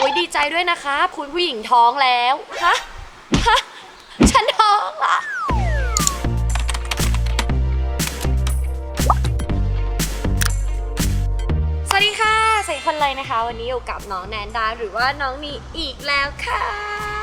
โอ้ยดีใจด้วยนะคะคุณผู้หญิงท้องแล้วฮะฮะฉันท้องเหรอะสวัสดีค่ะใส่คนเลยนะคะ วันนี้อยู่กับน้องแนนดาหรือว่าน้องนีอีกแล้วค่ะ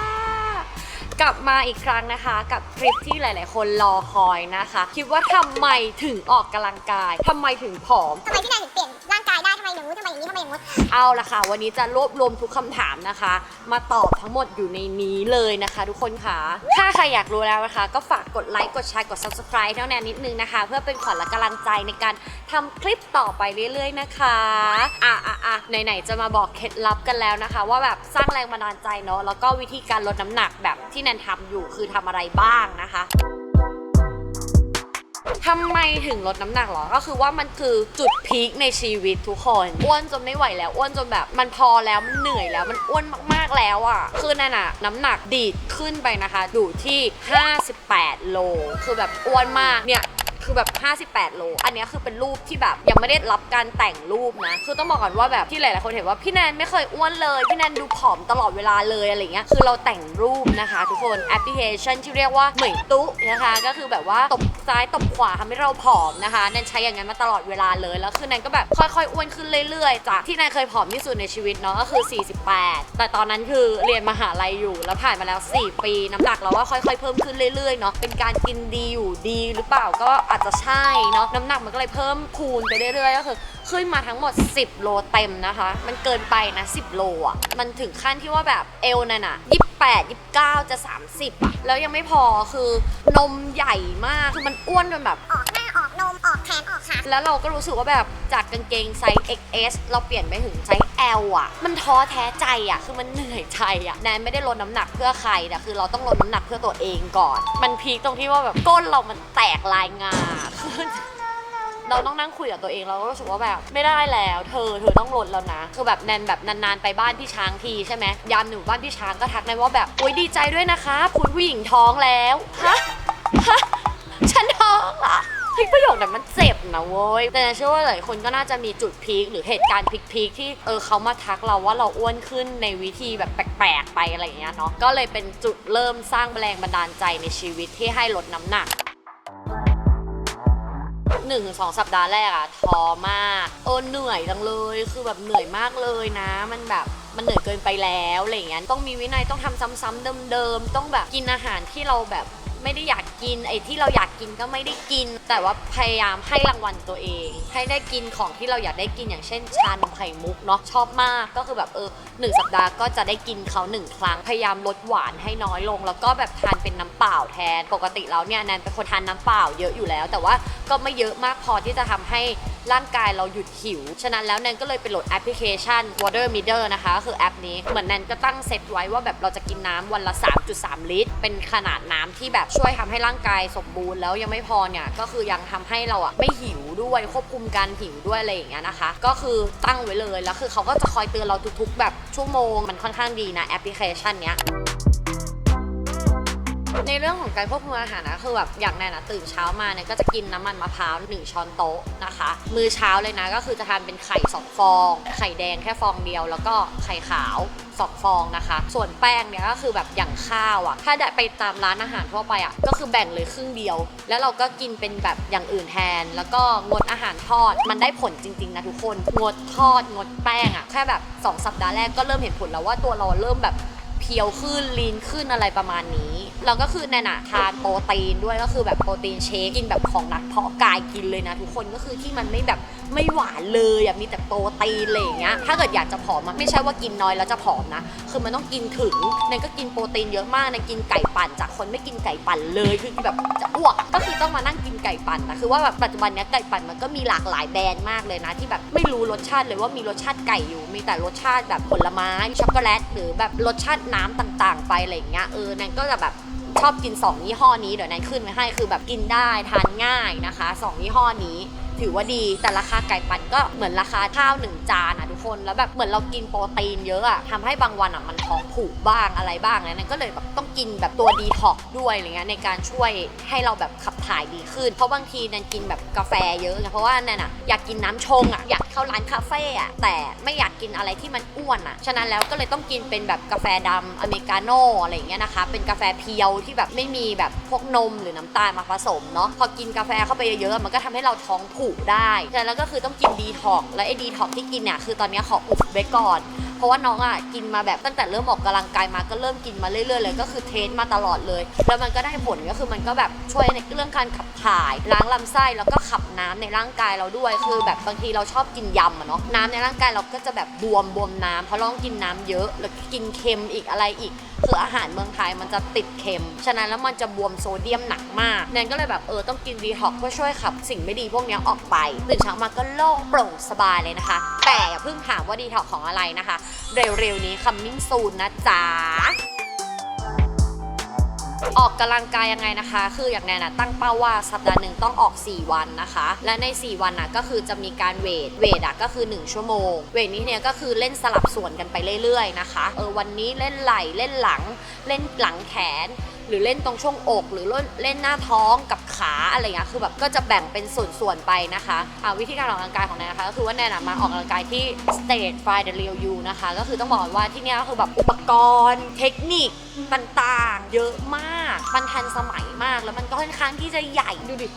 กลับมาอีกครั้งนะคะ กับคลิปที่หลาย ๆ คนรอคอยนะคะ คิดว่าทำไมถึงออกกำลังกายทำไมถึงผอม ทำไมพี่แนนถึงเปลี่ยนร่างกายได้ทำไมอย่างนู้นทำไมอย่างนี้ทำไมอย่างนู้นเอาละค่ะ วันนี้จะรวบรวมทุกคำถามนะคะ มาตอบทั้งหมดอยู่ในนี้เลยนะคะ ทุกคนค่ะ ถ้าใครอยากรู้แล้วนะคะ ก็ฝากกดไลค์กดแชร์กด subscribe เท่านั้นนิดนึงนะคะ เพื่อเป็นขวัญและกำลังใจในการทำคลิปต่อไปเรื่อย ๆ นะคะอะอะอะไหนๆจะมาบอกเคล็ดลับกันแล้วนะคะ ว่าแบบสร้างแรงบันดาลใจเนาะแล้วก็วิธีการลดน้ำหนักแบบที่แนนทำอยู่คือทำอะไรบ้างนะคะทำไมถึงลดน้ำหนักหรอ ก็คือว่ามันคือจุดพีคในชีวิตทุกคน อ้วนจนไม่ไหวแล้ว อ้วนจนแบบมันพอแล้ว มันเหนื่อยแล้ว มันอ้วนมากๆแล้วอะ คือนั่นอะน้ำหนักดีดขึ้นไปนะคะ อยู่ที่ 58 โล คือแบบอ้วนมาก เนี่ย คือแบบ 58 โล อันนี้คือเป็นรูปที่แบบยังไม่ได้รับการแต่งรูปนะ คือต้องบอกก่อนว่าแบบที่หลายๆคนเห็นว่าพี่แนนไม่เคยอ้วนเลย พี่แนนดูผอมตลอดเวลาเลยอะไรเงี้ย คือเราแต่งรูปนะคะ ทุกคนแอปพลิเคชันที่เรียกว่าเหมยตุ๊นะคะ ก็คือแบบว่าตบซ้ายตบขวาทำให้เราผอมนะคะแนนใช้อย่างนั้นมาตลอดเวลาเลย แล้วคือแนนก็แบบค่อยๆอ้วนขึ้นเรื่อยๆ จากที่แนนเคยผอมที่สุดในชีวิตเนาะก็คือ 48 แต่ตอนนั้นคือเรียนมหาลัยอยู่แล้วผ่านมาแล้ว 4 ปี น้ำหนักเราว่าค่อย ๆ เพิ่มขึ้นเรื่อยๆเนาะเป็นการกินดีอยู่ดีหรือเปล่าก็อาจจะใช่เนาะน้ำหนักมันก็เลยเพิ่มคูณไปเรื่อยๆก็คือขึ้นมาทั้งหมด 10 โลเต็มนะคะ มันเกินไปนะ 10 โลอะ มันถึงขั้นที่ว่าแบบเอวนั่นอะ28 29 จะ 30อะแล้วยังไม่พอคือนมใหญ่มากคือมันอ้วนจนแบบ ออกแขนออกขาแล้วเราก็รู้สึกว่าแบบจากกางเกงไซส์ XS เราเปลี่ยนไปถึงไซส์ L อะ มันท้อแท้ใจอะ คือมันเหนื่อยใจอะแนนไม่ได้ลดน้ำหนักเพื่อใครแต่คือเราต้องลดน้ำหนักเพื่อตัวเองก่อน มันพีคตรงที่ว่าแบบก้นเรามันแตกลายงาคือเราต้องนั่งคุยกับตัวเองเราก็รู้สึกว่าแบบไม่ได้แล้ว เธอเธอต้องลดแล้วนะ คือแบบแนนแบบนานๆไปบ้านพี่ช้างทีใช่ไหมยามหนูบ้านพี่ช้างก็ทักแนนว่าแบบโอ๊ยดีใจด้วยนะคะคุณผู้หญิงท้องแล้วฮะฮะฉันท้องเหรอ เฮ้ยประโยคนั้นมันเจ็บนะเว้ย แต่เชื่อว่าหลายคนก็น่าจะมีจุดพีคหรือเหตุการณ์พีคๆที่เออเขามาทักเราว่าเราอ้วนขึ้นในวิธีแบบแปลกๆไปอะไรอย่างเงี้ยเนาะ ก็เลยเป็นจุดเริ่มสร้างแรงบันดาลใจในชีวิตที่ให้ลดน้ำหนักหนึ่งสองสัปดาห์แรกอะท้อมากเออเหนื่อยจังเลย คือแบบเหนื่อยมากเลยนะ มันแบบมันเหนื่อยเกินไปแล้วอะไรอย่างเงี้ยต้องมีวินัยต้องทำซ้ำๆเดิมๆต้องแบบกินอาหารที่เราแบบไม่ได้อยากกิน ไอ้ที่เราอยากกินก็ไม่ได้กิน แต่ว่าพยายามให้รางวัลตัวเอง ให้ได้กินของที่เราอยากได้กินอย่างเช่นชานมไข่มุกเนาะชอบมากก็คือแบบเออหนึ่งสัปดาห์ก็จะได้กินเขาหนึ่งครั้งพยายามลดหวานให้น้อยลง แล้วก็แบบทานเป็นน้ำเปล่าแทนปกติแล้วเนี่ยแนนเป็นคนทานน้ำเปล่าเยอะอยู่แล้ว แต่ว่าก็ไม่เยอะมากพอที่จะทำให้ร่างกายเราหยุดหิว ฉะนั้นแล้วแนนก็เลยไปโหลดแอปพลิเคชัน Water Meter นะคะก็คือแอปนี้เหมือนแนนก็ตั้งเซตไว้ว่าแบบเราจะกินน้ำวันละ 3.3 ลิตร เป็นขนาดน้ำที่แบบช่วยทำให้ร่างกายสมบูรณ์แล้วยังไม่พอเนี่ยก็คือยังทำให้เราอะไม่หิวด้วยควบคุมการหิวด้วยอะไรอย่างเงี้ยนะคะ ก็คือตั้งไว้เลยแล้วคือเขาก็จะคอยเตือนเราทุกๆ แบบชั่วโมงมันค่อนข้างดีนะแอปพลิเคชันเนี้ย ในเรื่องของการควบคุมอาหารนะคือแบบอย่างแนนนะตื่นเช้ามาเนี่ยก็จะกินน้ำมันมะพร้าวหนึ่งช้อนโต๊ะนะคะ มื้อเช้าเลยนะก็คือจะทานเป็นไข่สองฟอง ไข่แดงแค่ฟองเดียว แล้วก็ไข่ขาวสองฟองนะคะ ส่วนแป้งเนี่ยก็คือแบบอย่างข้าวอะ่ะ ถ้าได้ไปตามร้านอาหารทั่วไปอะ่ะ ก็คือแบ่งเลยครึ่งเดียว แล้วเราก็กินเป็นแบบอย่างอื่นแทน แล้วก็งดอาหารทอด มันได้ผลจริง ๆ นะทุกคน งดทอด งดแป้งอะ่ะ แค่แบบสองสัปดาห์แรกก็เริ่มเห็นผลแล้วว่าตัวเราเริ่มแบบ เพียวขึ้นลีนขึ้นอะไรประมาณนี้แล้วก็คือแนน่ะทานโปรตีนด้วยก็คือแบบโปรตีนเชคกินแบบของนักเพาะกายกินเลยนะทุกคนก็คือที่มันไม่แบบ ไม่หวานเลยอะมีแต่โปรตีนอะไรอย่างเงี้ยถ้าเกิดอยากจะผอมมันไม่ใช่ว่ากินน้อยแล้วจะผอมนะ คือมันต้องกินถึงแนนก็กินโปรตีนเยอะมากแนนกินไก่ปั่นจากคนไม่กินไก่ปั่นเลยคือแบบจะอ้วกก็คือต้องมานั่งกินไก่ปั่นนะคือว่าแบบปัจจุบันเนี้ยไก่ปั่นมันก็มีหลากหลายแบรนด์มากเลยนะ ที่แบบไม่รู้รสชาติเลยว่ามีรสชาติไก่อยู่ มีแต่รสชาติแบบผลไม้ช็อกโกแลตหรือแบบรสชาติน้ำต่างๆ ไปอะไรอย่างเงี้ยเออแนนก็จะแบบชอบกิน2ยี่ห้อนี้เดี๋ยวแนนขึ้นไว้ให้คือแบบกินได้ทานง่ายนะคะ2ยี่ห้อนี้ ถือว่าดีแต่ราคาไก่ปั่นก็เหมือนราคาข้าวหนึ่งจานอะทุกคนแล้วแบบเหมือนเรากินโปรตีนเยอะอะทำให้บางวันอะมันท้องผูกบ้างอะไรบ้างนะนั่นก็เลยแบบต้องกินแบบตัวดีท็อกด้วยอะไรเงี้ยในการช่วยให้เราแบบขับ ถ่ายดีขึ้น เพราะบางทีแนนกินแบบกาแฟเยอะไงเพราะว่าแนนอะอยากกินน้ำชงอะอยากเข้าร้านคาเฟ่อะแต่ไม่อยากกินอะไรที่มันอ้วนอะฉะนั้นแล้วก็เลยต้องกินเป็นแบบกาแฟดำอเมริกาโน่อะไรอย่างเงี้ยนะคะเป็นกาแฟเพียวที่แบบไม่มีแบบพวกนมหรือน้ำตาลมาผสมเนาะพอกินกาแฟเข้าไปเยอะๆมันก็ทำให้เราท้องผูกได้ฉะนั้นแล้วก็คือต้องกินดีท็อกและไอ้ดีท็อกที่กินเนี่ยคือตอนนี้ขออุบไว้ก่อน เพราะว่าน้องอะกินมาแบบตั้งแต่เริ่มออกกำลังกายมาก็เริ่มกินมาเรื่อยๆเลยก็คือเทสมาตลอดเลย แล้วมันก็ได้ผลก็คือมันก็แบบช่วยในเรื่องการขับถ่ายล้างลำไส้แล้วก็ขับน้ำในร่างกายเราด้วย คือแบบบางทีเราชอบกินยำอะเนาะน้ำในร่างกายเราก็จะแบบบวมบวมน้ำเพราะเราต้องกินน้ำเยอะแล้วกินเค็มอีกอะไรอีกคืออาหารเมืองไทยมันจะติดเค็ม ฉะนั้นแล้วมันจะบวมโซเดียมหนักมากแนนก็เลยแบบเออต้องกินดีท็อกเพื่อช่วยขับสิ่งไม่ดีพวกนี้ออกไปตื่นเช้ามาก็โล่งโปร่งสบายเลยนะคะ แต่อย่าเพิ่งถามว่าดีท็อกของอะไรนะคะ เร็วๆนี้คัมมิ่งซูนนะจ๊ะ ออกกำลังกายยังไงนะคะ คืออย่างแนนนะตั้งเป้าว่าสัปดาห์หนึ่งต้องออก 4 วันนะคะ และใน 4 วันนะก็คือจะมีการเวทเวทอะก็คือ 1 ชั่วโมง เวทนี้เนี่ยก็คือเล่นสลับส่วนกันไปเรื่อยๆนะคะเออวันนี้เล่นไหล่เล่นหลัง เล่นหลังแขน หรือเล่นตรงช่วงอก หรือเล่นเล่นหน้าท้องกับขาอะไรเงี้ยคือแบบก็จะแบ่งเป็นส่วนๆไปนะคะอ่าวิธีการออกกำลังกายของแนนนะคะก็คือว่าแนนอะมาออกกำลังกายที่ State Fly the Real You นะคะก็คือต้องบอกว่าที่นี้ก็คือแบบอุปกรณ์ เทคนิคต่างๆ เยอะมากมันทันสมัยมากแล้วมันก็ค่อนข้างที่จะใหญ่ดูดิ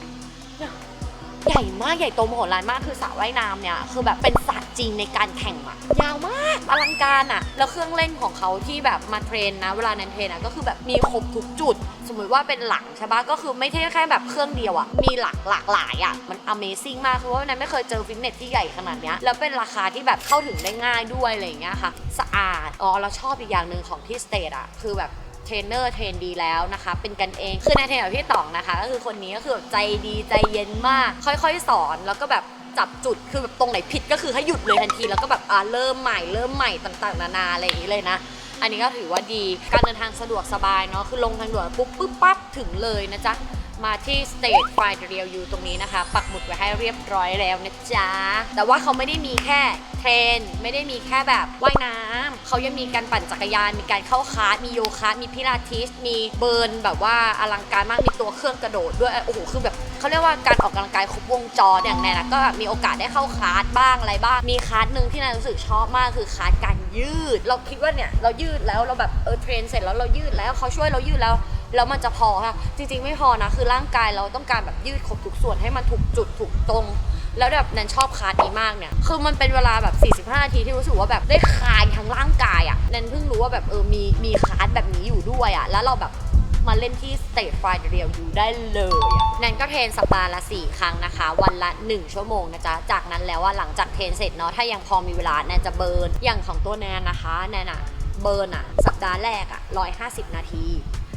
ใหญ่มากใหญ่โตมโหฬารมากคือสระว่ายน้ำเนี่ยคือแบบเป็นสระ ริงในการแข่งอะยาวมากอลังการอะแล้วเครื่องเล่นของเขาที่แบบมาเทรนนะเวลานันเทรนอะก็คือแบบมีครบทุกจุด สมมุติว่าเป็นหลังใช่ปะก็คือไม่ใช่แค่แบบเครื่องเดียวอะมีหลักหลากหลายอะมัน Amazing มากคือว่านันไม่เคยเจอฟิตเนสที่ใหญ่ขนาดเนี้ยแล้วเป็นราคาที่แบบเข้าถึงได้ง่ายด้วยอะไรอย่างเงี้ยค่ะ สะอาดอ๋อเราชอบอีกอย่างหนึ่งของที่สเตทอะคือแบบเทรนเนอร์เทรนดีแล้วนะคะ เป็นกันเองคือในเทรนกับพี่ต๋องนะคะ ก็คือคนนี้ก็คือแบบใจดีใจเย็นมาก ค่อยๆ สอนแล้วก็แบบ จับจุดคือแบบตรงไหนผิดก็คือให้หยุดเลยทันทีแล้วก็แบบอ่าเริ่มใหม่เริ่มใหม่ต่างๆ นานาอะไรอย่างนี้เลยนะ อันนี้ก็ถือว่าดีการเดินทางสะดวกสบายเนาะคือลงทางด่วนปุ๊บปุ๊บปั๊บถึงเลยนะจ๊ะ มาที่ State f i d e r e a l U ตรงนี้นะคะ ปักหมุดไว้ให้เรียบร้อยแล้วนะจ๊ะ แต่ว่าเขาไม่ได้มีแค่เทรน ไม่ได้มีแค่แบบว่ายน้ำเขายังมีการปั่นจักรยาน มีการเข้าคลาสมีโยคะมีพิลาทิส มีเบิร์นแบบว่าอลังการมาก มีตัวเครื่องกระโดดด้วย โอ้โห คือแบบเขาเรียกว่าการออกกำลังกายครบวงจรอย่างแนนนะก็มีโอกาสได้เข้าคลาสบ้างอะไรบ้าง มีคลาสหนึ่งที่แนนรู้สึกชอบมากคือคลาสการยืด เราคิดว่าเนี่ยเรายืดแล้วเราแบบเออเทรนเสร็จแล้วเรายืดแล้วเขาช่วยเรายืดแล้ว แล้วมันจะพอค่ะจริง ๆ ไม่พอนะคือร่างกายเราต้องการแบบยืดครบทุกส่วนให้มันถูกจุดถูกตรง แล้วแบบนันชอบคลาสนี้มากเนี่ยคือมันเป็นเวลาแบบ 45 นาทีที่รู้สึกว่าแบบได้คลายทั้งร่างกายอะ่ะนันเพิ่งรู้ว่าแบบเออมีมีคลาสแบบนี้อยู่ด้วยอะ่ะแล้วเราแบบมาเล่นที่ State f i d e r e a l อยู่ได้เลยอะนันก็เทรนสปาละ 4 ครั้งนะคะ วันละ 1 ชั่วโมงนะจ๊ะ จากนั้นแล้วว่าหลังจากเทรนเสร็จเนาะถ้ายังพอมีเวลาแนนจะเบิร์นอย่างของตัวแนนนะคะ แนนอะเบิร์นอะสัปดาห์แรกอะ150 นาที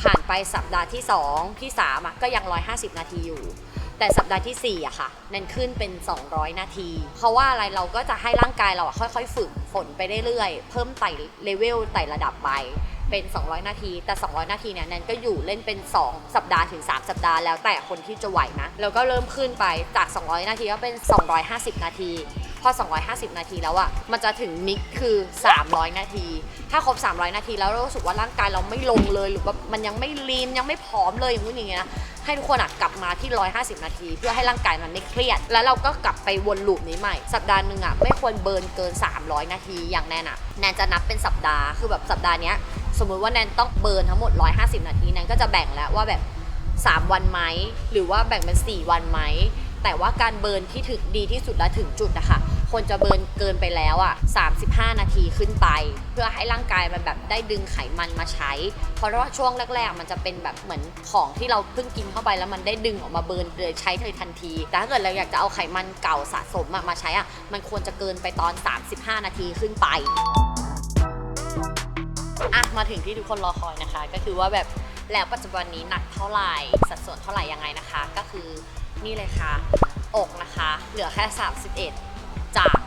ผ่านไปสัปดาห์ที่ 2 ที่3อะก็ยัง 150 นาทีอยู่ แต่สัปดาห์ที่4อะค่ะนั่นขึ้นเป็น 200 นาที เพราะว่าอะไรเราก็จะให้ร่างกายเราอะค่อยๆ ฝึกฝนไปเรื่อยๆ เพิ่มไต่เลเวลไต่ระดับไปเป็น 200 นาที แต่ 200 นาทีเนี่ยแนนก็อยู่เล่นเป็น 2 สัปดาห์ถึง 3 สัปดาห์แล้วแต่คนที่จะไหวนะ แล้วก็เริ่มขึ้นไปจาก 200 นาทีก็เป็น 250 นาที พอ 250 นาทีแล้วอะมันจะถึงมิกคือ 300 นาที ถ้าครบ 300 นาทีแล้วเรารู้สึกว่าร่างกายเราไม่ลงเลยหรือว่ามันยังไม่ลีนยังไม่ผอมเลยอย่างนู้นอย่างเงี้ยนะให้ทุกคนอะกลับมาที่ 150 นาที เพื่อให้ร่างกายมันไม่เครียด แล้วเราก็กลับไปวนลูปนี้ใหม่ สัปดาห์หนึ่งอะไม่ควรเบิร์นเกิน 300 นาที อย่างแน่นอะแนนจะนับเป็นสัปดาห์คือแบบสัปดาห์เนี้ยสมมุติว่าแนนต้องเบิร์นทั้งหมด 150 นาทีแนนก็จะแบ่งแล้วว่าแบบ 3 วันไหมหรือว่าแบ่งเป็น 4 วันไหม แต่ว่าการเบิร์นที่ถึงดีที่สุดและถึงจุดนะคะคนจะเบิร์นเกินไปแล้วอะ35 นาทีขึ้นไป เพื่อให้ร่างกายมันแบบได้ดึงไขมันมาใช้ เพราะว่าช่วงแรก ๆ มันจะเป็นแบบเหมือนของที่เราเพิ่งกินเข้าไปแล้วมันได้ดึงออกมาเบิร์นเลยใช้เลยทันที แต่ถ้าเกิดเราอยากจะเอาไขมันเก่าสะสมมาใช้อะมันควรจะเกินไปตอน 35 นาทีขึ้นไปอะมาถึงที่ทุกคนรอคอยนะคะ ก็คือว่าแบบแล้วปัจจุบันนี้หนักเท่าไหร่สัดส่วนเท่าไหร่ยังไงนะคะ ก็คือ นี่เลยค่ะ อกนะคะ เหลือแค่ 31 จาก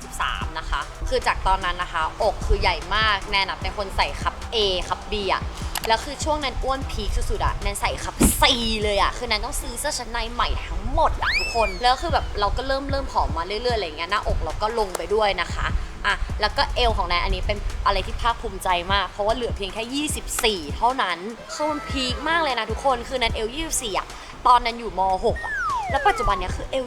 33 นะคะ คือจากตอนนั้นนะคะ อกคือใหญ่มาก แนนเป็นคนใส่คับ A คับ B อะแล้วคือช่วงนั้นอ้วนพีคสุดๆอะแนนใส่คับ C เลยอะคือแนนต้องซื้อเสื้อชั้นในใหม่ทั้งหมดอะทุกคน แล้วคือแบบเราก็เริ่มเริ่มผอมมาเรื่อยๆอะไรเงี้ย หน้าอกเราก็ลงไปด้วยนะคะอะแล้วก็เอวของแนนอันนี้เป็นอะไรที่ภาคภูมิใจมาก เพราะว่าเหลือเพียงแค่ 24 เท่านั้นคือมันพีคมากเลยนะทุกคน คือแนนเอล24อะตอนนั้นอยู่ม .6 อะ แล้วปัจจุบันเนี้ยคือเอล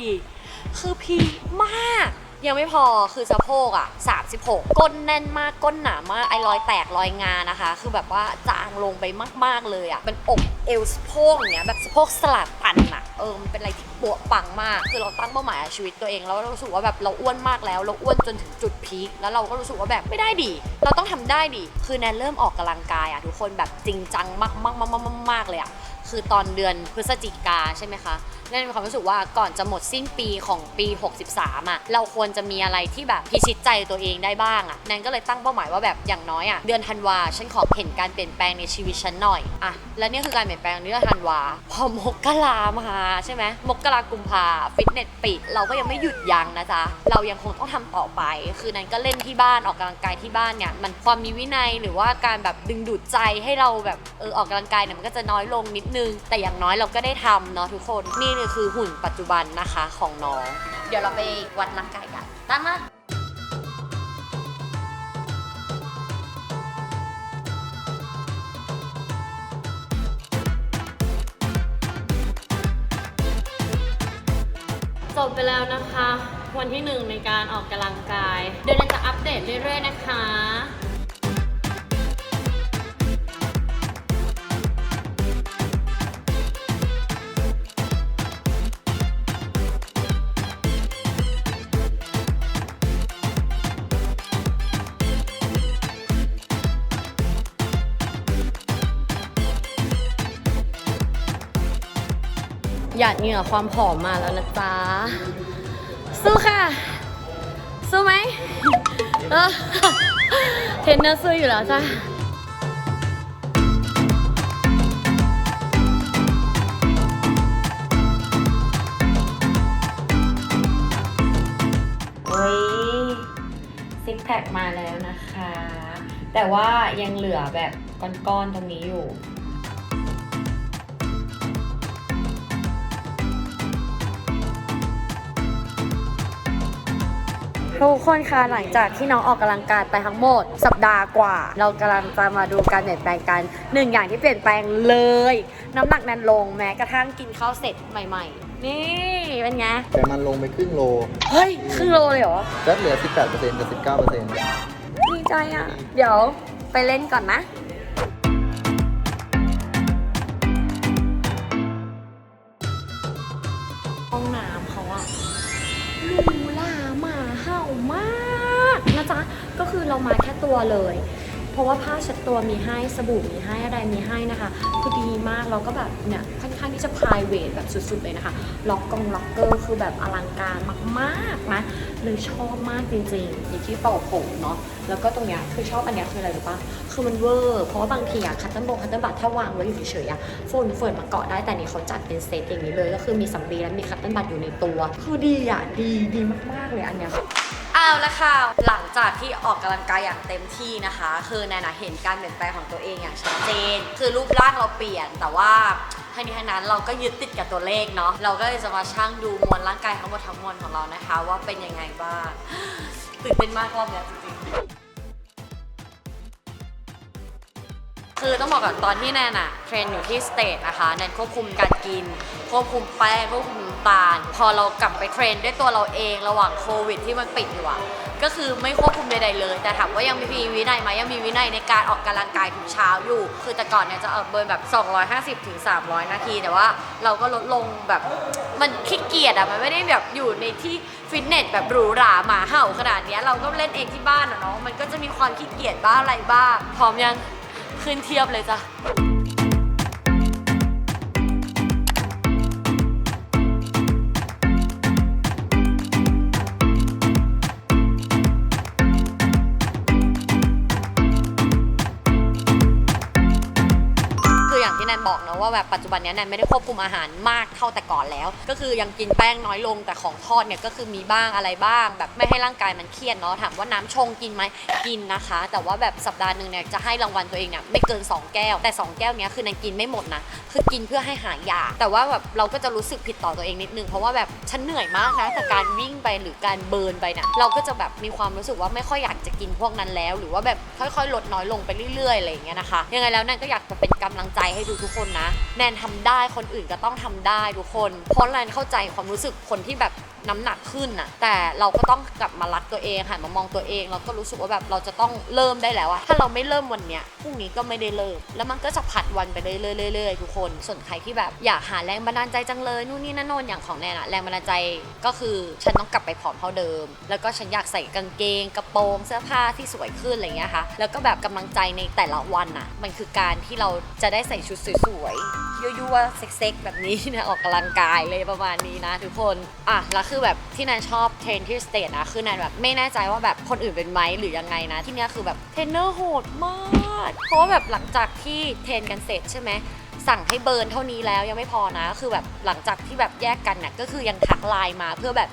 24 คือพีคมาก ยังไม่พอคือสะโพกอะ 36 ก้นแน่นมากก้นหนามากไอ้รอยแตกรอยงานะคะ คือแบบว่าจางลงไปมาก ๆ เลยอะเป็นอกเอวสะโพกอย่างเงี้ยแบบสะโพกสลัดตันอะเออมันเป็นอะไรที่ปวดปังมาก คือเราตั้งเป้าหมายชีวิตตัวเองแล้วเรารู้สึกว่าแบบเราอ้วนมากแล้ว เราอ้วนจนถึงจุดพีคแล้วเราก็รู้สึกว่าแบบไม่ได้ดิเราต้องทำได้ดิคือแนนเริ่มออกกำลังกายอะทุกคนแบบจริงจังมากมากมากมากมากเลยอะ คือตอนเดือนพฤศจิกาใช่ไหมคะ นั่นมีความรู้สึกว่าก่อนจะหมดสิ้นปีของปี 63อะเราควรจะมีอะไรที่แบบพิชิตใจตัวเองได้บ้างอะแนนก็เลยตั้งเป้าหมายว่าแบบอย่างน้อยอะเดือนธันวาฉันขอเห็นการเปลี่ยนแปลงในชีวิตฉันหน่อยอะและนี่คือการเปลี่ยนแปลงในเดือนธันวาพอมกรามาใช่ไหมมกรากุมภาฟิตเนสปิดเราก็ยังไม่หยุดยั้งนะจ๊ะเรายังคงต้องทำต่อไป คือนั้นก็เล่นที่บ้านออกกำลังกายที่บ้านเนี่ยมันความมีวินัยหรือว่าการแบบดึงดูดใจให้เราแบบเออออกกำลังกายเนี่ยมันก็จะน้อยลงนิดนึง แต่อย่างน้อยเราก็ได้ทำเนาะทุกคนนี่เลยคือหุ่นปัจจุบันนะคะของน้อง เดี๋ยวเราไปวัดร่างกายกันตามมาจบไปแล้วนะคะ วันที่หนึ่งในการออกกำลังกาย เดี๋ยวเราจะอัปเดตเรื่อยๆนะคะ หยาดเหงื่อความผอมมาแล้วนะจ๊ะ สู้ค่ะ สู้ไหมเออเทรนเนอร์สู้อยู่แล้วจ้ะเฮ้ยซิกแพคมาแล้วนะคะ แต่ว่ายังเหลือแบบก้อนๆตรงนี้อยู่ ทุกคนคะหลังจากที่น้องออกกำลังกายไปทั้งหมด สัปดาห์กว่า เรากำลังจะมาดูการเปลี่ยนแปลงกันหนึ่งอย่างที่เปลี่ยนแปลงเลย น้ำหนักนั้นลงแม้กระทั่งกินข้าวเสร็จใหม่ ๆ นี่เป็นไงแต่มันลงไปครึ่งโลเฮ้ยครึ่งโลเลยเหรอแล้เหลือ 18%กับ19%ดีใจอะ เดี๋ยวไปเล่นก่อนนะ ตัวเลย เพราะว่าผ้าเช็ดตัวมีให้สบู่มีให้อะไรมีให้นะคะคือดีมากเราก็แบบเนี่ยค่อนข้างที่จะ p r i v a t แบบสุดๆเลยนะคะ ล็อกกองล็อกเกอร์คือแบบอลังการมากๆนะเลยชอบมากจริงๆอยู่ที่เป่าผมเนาะแล้วก็ตรงเนี้ยคือชอบอันเนี้ยคืออะไรรู้ปะคือมันเวอร์เพราะว่าบางทีอะคัตเติ้ลบงคัตเติ้ลบัตถ้าวางไว้อยู่เฉยๆอะฝนเฟิร์นมาเกาะได้แต่นี่เขาจัดเป็นเซตอย่างนี้เลย ก็คือมีสำลีและมีคัตเติ้ลบัตอยู่ในตัว คือดีอะดีดีมากๆเลยอันเนี้ย เอาละค่ะหลังจากที่ออกกำลังกายอย่างเต็มที่นะคะ คือแนนะเห็นการเปลี่ยนแปลงของตัวเองอย่างชัดเจน คือรูปร่างเราเปลี่ยนแต่ว่าทั้งนี้ทั้งนั้นเราก็ยึดติดกับตัวเลขเนาะเราก็เลยจะมาชั่งดูมวลร่างกายทั้งหมดทั้งมวลของเรานะคะ ว่าเป็นยังไงบ้างตื่นเต้นมากรอบเนี้ยจริงๆ คือต้องบอกก่อนตอนที่แนนอะเทรนอยู่ที่สเตทนะคะแนนควบคุมการกิน ควบคุมแป้งควบคุมน้ำตาล พอเรากลับไปเทรนด้วยตัวเราเองระหว่างโควิด ที่มันปิดอยู่อะก็คือไม่ควบคุมใดๆเลย แต่ถามว่ายังมีวินัยไหมยังมีวินัยในการออกกำลังกายทุกเช้าอยู่ คือแต่ก่อนเนี่ยจะเออกเบิร์นแบบ 250ถึง300 นาที แต่ว่าเราก็ลดลงแบบมันขี้เกียจอะมันไม่ได้แบบอยู่ในที่ฟิตเนสแบบหรูหราหมาเห่าขนาดเนี้ยเราก็เล่นเองที่บ้านอะเนาะมันก็จะมีความขี้เกียจบ้างอะไรบ้างพร้อมยัง ขึ้นเทียบเลยจ้ะ แบบปัจจุบันเนี้ยแนนไม่ได้ควบคุมอาหารมากเท่าแต่ก่อนแล้ว ก็คือยังกินแป้งน้อยลงแต่ของทอดเนี่ยก็คือมีบ้างอะไรบ้าง แบบไม่ให้ร่างกายมันเครียดเนาะถามว่าน้ำชงกินไหมกินนะคะ แต่ว่าแบบสัปดาห์หนึ่งเนี่ยจะให้รางวัลตัวเองเนี่ยไม่เกิน 2 แก้ว แต่ 2 แก้วเนี้ยคือแนนกินไม่หมดนะคือกินเพื่อให้หายอยากแต่ว่าแบบเราก็จะรู้สึกผิดต่อตัวเองนิดนึงเพราะว่าแบบฉันเหนื่อยมากนะกับการวิ่งไปหรือการเบิร์นไปเนี่ยเราก็จะแบบมีความรู้สึกว่าไม่ค่อยอยากจะกินพวกนั้นแล้ว หรือว่าแบบค่อยๆ ลดน้อยลงไปเรื่อยๆอะไรอย่างเงี้ยนะคะยังไงแล้วแนนก็อยากจะเป็นกำลังใจให้ทุกคนนะแนนทำได้คนอื่นก็ต้องทำได้ทุกคน เพราะแนนเข้าใจความรู้สึกคนที่แบบ น้ำหนักขึ้นน่ะ แต่เราก็ต้องกลับมารักตัวเองหันมามองตัวเองแล้วก็รู้สึกว่าแบบเราจะต้องเริ่มได้แล้วอะถ้าเราไม่เริ่มวันเนี้ยพรุ่งนี้ก็ไม่ได้เริ่ม แล้วมันก็จะผัดวันไปเรื่อยๆๆๆทุกคน ส่วนใครที่แบบอยากหาแรงบันดาลใจจังเลยนู่นนี่นั่นโน่นอย่างของแนนอะแรงบันดาลใจก็คือฉันต้องกลับไปผอมเท่าเดิม แล้วก็ฉันอยากใส่กางเกง กระโปรงเสื้อผ้าที่สวยขึ้นอะไรอย่างเงี้ยค่ะ แล้วก็แบบกำลังใจในแต่ละวันอะมันคือการที่เราจะได้ใส่ชุดสวยๆยั่วๆเซ็กๆแบบนี้นะออกกำลังกายเลยประมาณนี้นะทุกคนอะแล้วคืือแบบที่แนนชอบเทรนที่สเตทนะคือแนนแบบไม่แน่ใจว่าแบบคนอื่นเป็นไหมหรือยังไงนะ ที่เนี้ยคือแบบเทรนเนอร์โหดมาก เพราะว่าแบบหลังจากที่เทรนกันเสร็จใช่ไหมสั่งให้เบิร์นเท่านี้แล้วยังไม่พอนะ คือแบบหลังจากที่แบบแยกกันเนี่ยก็คือยังทักไลน์มาเพื่อแบบ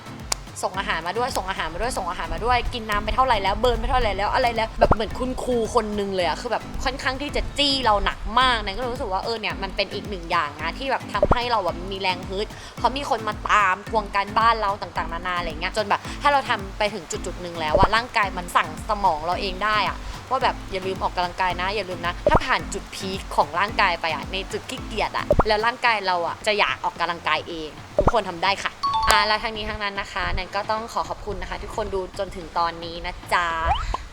ส่งอาหารมาด้วยส่งอาหารมาด้วยส่งอาหารมาด้วย กินน้ำไปเท่าไหร่แล้วเบิร์นไปเท่าไหร่แล้วอะไรแล้วแบบเหมือนคุณครูคนนึงเลยอะคือแบบค่อนข้างที่จะจี้เราหนักมากนะก็รู้สึกว่าเออเนี่ยมันเป็นอีกหนึ่งอย่างนะที่แบบทำให้เราแบบมีแรงฮึดเพราะมีคนมาตามทวงการบ้านเราต่างๆนานาอะไรเงี้ยจนแบบถ้าเราทำไปถึงจุดๆหนึ่งแล้วว่าร่างกายมันสั่งสมองเราเองได้อะว่าแบบอย่าลืมออกกำลังกายนะ อย่าลืมนะ ถ้าผ่านจุดพีคของร่างกายไปอะในจุดขี้เกียจอะแล้วร่างกายเราอะจะอยากออกกำลังกายเอง ทุกคนทำได้ค่ะ อ่าแล้วทางนี้ทางนั้นนะคะนันก็ต้องขอขอบคุณนะคะ ทุกคนดูจนถึงตอนนี้นะจ๊ะ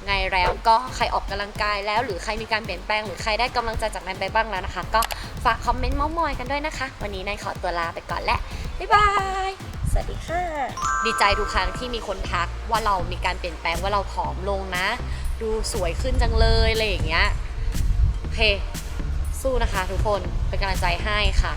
ไงแล้วก็ใครออกกำลังกายแล้วหรือใครมีการเปลี่ยนแปลงหรือใครได้กำลังใจจากนันไปบ้างแล้วนะคะ ก็ฝากคอมเมนต์เมาท์มอยกันด้วยนะคะ วันนี้นันขอตัวลาไปก่อนและบ๊ายบายสวัสดีค่ะ ดีใจทุกครั้งที่มีคนทักว่าเรามีการเปลี่ยนแปลงว่าเราผอมลงนะ ดูสวยขึ้นจังเลยอะไรอย่างเงี้ยโอเค สู้นะคะทุกคนเป็นกำลังใจให้ค่ะ